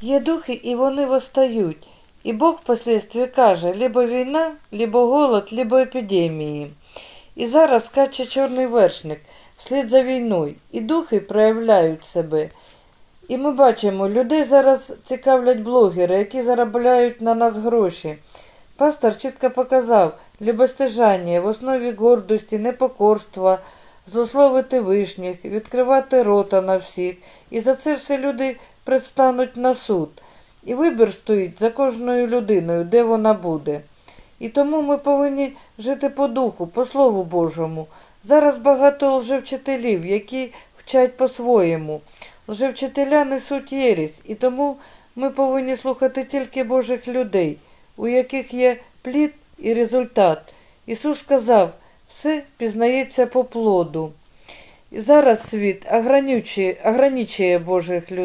Є духи, і вони восстають. І Бог впоследствии каже, либо війна, либо голод, либо епідемії. І зараз скаче чорний вершник вслід за війною, і духи проявляють себе. І ми бачимо, людей зараз цікавлять блогери, які заробляють на нас гроші. Пастор чітко показав любостяжання в основі гордості, непокорства, злословити вишніх, відкривати рота на всіх. І за це все люди предстануть на суд. І вибір стоїть за кожною людиною, де вона буде. І тому ми повинні жити по духу, по Слову Божому. Зараз багато лжевчителів, які вчать по-своєму. Лжевчителя несуть єресь, і тому ми повинні слухати тільки Божих людей, у яких є плід і результат. Ісус сказав, все пізнається по плоду. І зараз світ ограничує Божих людей.